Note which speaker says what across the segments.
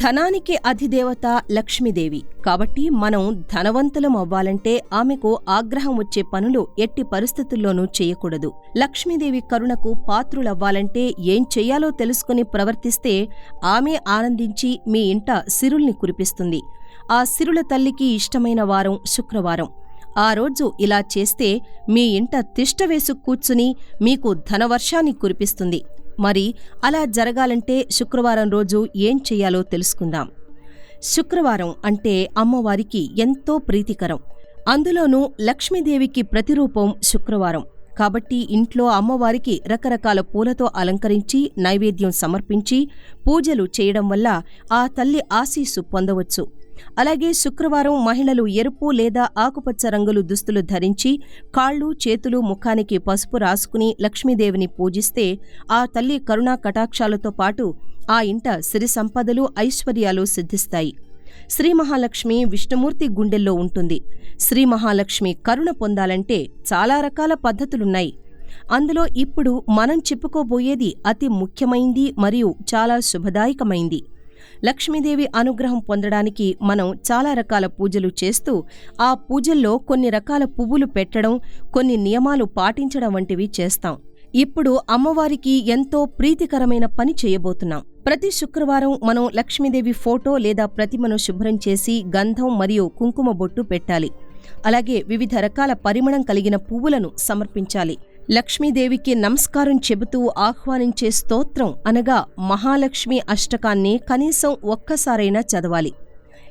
Speaker 1: ధనానికి అధిదేవత లక్ష్మీదేవి. కాబట్టి మనం ధనవంతులం అవ్వాలంటే ఆమెకు ఆగ్రహం వచ్చే పనులు ఎట్టి పరిస్థితుల్లోనూ చేయకూడదు. లక్ష్మీదేవి కరుణకు పాత్రులవ్వాలంటే ఏం చెయ్యాలో తెలుసుకుని ప్రవర్తిస్తే ఆమె ఆనందించి మీ ఇంట సిరుల్ని కురిపిస్తుంది. ఆ సిరుల తల్లికి ఇష్టమైన వారం శుక్రవారం. ఆ రోజు ఇలా చేస్తే మీ ఇంట తిష్టవేసు కూర్చుని మీకు ధనవర్షాన్ని కురిపిస్తుంది. మరి అలా జరగాలంటే శుక్రవారం రోజు ఏం చెయ్యాలో తెలుసుకుందాం. శుక్రవారం అంటే అమ్మవారికి ఎంతో ప్రీతికరం. అందులోనూ లక్ష్మీదేవికి ప్రతిరూపం శుక్రవారం. కాబట్టి ఇంట్లో అమ్మవారికి రకరకాల పూలతో అలంకరించి నైవేద్యం సమర్పించి పూజలు చేయడం వల్ల ఆ తల్లి ఆశీస్సు పొందవచ్చు. అలాగే శుక్రవారం మహిళలు ఎరుపు లేదా ఆకుపచ్చ రంగులు దుస్తులు ధరించి కాళ్ళు చేతులు ముఖానికి పసుపు రాసుకుని లక్ష్మీదేవిని పూజిస్తే ఆ తల్లి కరుణా కటాక్షాలతో పాటు ఆ ఇంట సిరి సంపదలు ఐశ్వర్యాలు సిద్ధిస్తాయి. శ్రీ మహాలక్ష్మి విష్ణుమూర్తి గుండెల్లో ఉంటుంది. శ్రీ మహాలక్ష్మి కరుణ పొందాలంటే చాలా రకాల పద్ధతులున్నాయి. అందులో ఇప్పుడు మనం చెప్పుకోబోయేది అతి ముఖ్యమైంది మరియు చాలా శుభదాయకమైంది. లక్ష్మీదేవి అనుగ్రహం పొందడానికి మనం చాలా రకాల పూజలు చేస్తూ ఆ పూజల్లో కొన్ని రకాల పువ్వులు పెట్టడం కొన్ని నియమాలు పాటించడం వంటివి చేస్తాం. ఇప్పుడు అమ్మవారికి ఎంతో ప్రీతికరమైన పని చేయబోతున్నాం. ప్రతి శుక్రవారం మనం లక్ష్మీదేవి ఫోటో లేదా ప్రతిమను శుభ్రం చేసి గంధం మరియు కుంకుమ బొట్టు పెట్టాలి. అలాగే వివిధ రకాల పరిమళం కలిగిన పువ్వులను సమర్పించాలి. లక్ష్మీదేవికి నమస్కారం చెబుతూ ఆహ్వానించే స్తోత్రం అనగా మహాలక్ష్మి అష్టకాన్ని కనీసం ఒక్కసారైనా చదవాలి.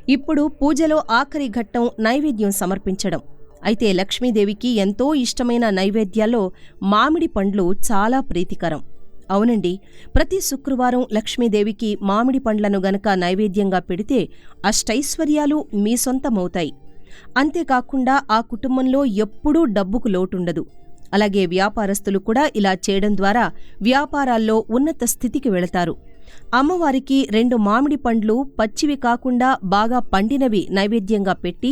Speaker 1: ఇప్పుడు పూజలో ఆఖరి ఘట్టం నైవేద్యం సమర్పించడం. అయితే లక్ష్మీదేవికి ఎంతో ఇష్టమైన నైవేద్యాల్లో మామిడి పండ్లు చాలా ప్రీతికరం. అవునండి ప్రతి శుక్రవారం లక్ష్మీదేవికి మామిడి పండ్లను గనక నైవేద్యంగా పెడితే అష్టైశ్వర్యాలు మీ సొంతమవుతాయి. అంతేకాకుండా ఆ కుటుంబంలో ఎప్పుడూ డబ్బుకు లోటుండదు. అలాగే వ్యాపారస్తులు కూడా ఇలా చేయడం ద్వారా వ్యాపారాల్లో ఉన్నత స్థితికి వెళతారు. అమ్మవారికి రెండు మామిడి పండ్లు పచ్చివి కాకుండా బాగా పండినవి నైవేద్యంగా పెట్టి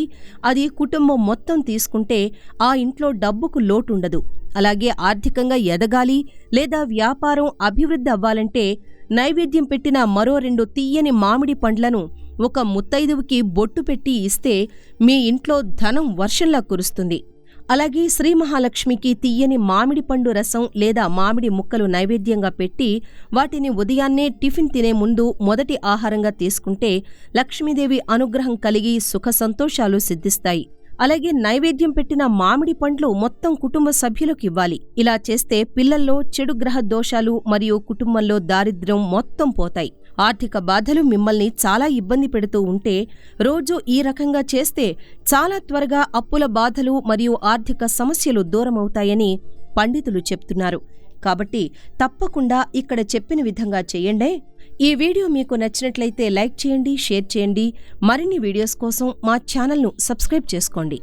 Speaker 1: అది కుటుంబం మొత్తం తీసుకుంటే ఆ ఇంట్లో డబ్బుకు లోటుండదు. అలాగే ఆర్థికంగా ఎదగాలి లేదా వ్యాపారం అభివృద్ధి అవ్వాలంటే నైవేద్యం పెట్టిన మరో రెండు తీయని మామిడి పండ్లను ఒక ముత్తైదువుకి బొట్టు పెట్టి ఇస్తే మీ ఇంట్లో ధనం వర్షంలా కురుస్తుంది. అలాగే శ్రీ మహాలక్ష్మికి తీయని మామిడి పండు రసం లేదా మామిడి ముక్కలు నైవేద్యంగా పెట్టి వాటిని ఉదయాన్నే టిఫిన్ తినే ముందు మొదటి ఆహారంగా తీసుకుంటే లక్ష్మీదేవి అనుగ్రహం కలిగి సుఖ సంతోషాలు సిద్ధిస్తాయి. అలాగే నైవేద్యం పెట్టిన మామిడి పండ్లు మొత్తం కుటుంబ సభ్యులకు ఇవ్వాలి. ఇలా చేస్తే పిల్లల్లో చెడు గ్రహ దోషాలు మరియు కుటుంబంలో దారిద్ర్యం మొత్తం పోతాయి. ఆర్థిక బాధలు మిమ్మల్ని చాలా ఇబ్బంది పెడుతూ ఉంటే రోజు ఈ రకంగా చేస్తే చాలా త్వరగా అప్పుల బాధలు మరియు ఆర్థిక సమస్యలు దూరమవుతాయని పండితులు చెప్తున్నారు. కాబట్టి తప్పకుండా ఇక్కడ చెప్పిన విధంగా చేయండే. ఈ వీడియో మీకు నచ్చినట్లయితే లైక్ చేయండి షేర్ చేయండి. మరిన్ని వీడియోస్ కోసం మా ఛానల్ను సబ్స్క్రైబ్ చేసుకోండి.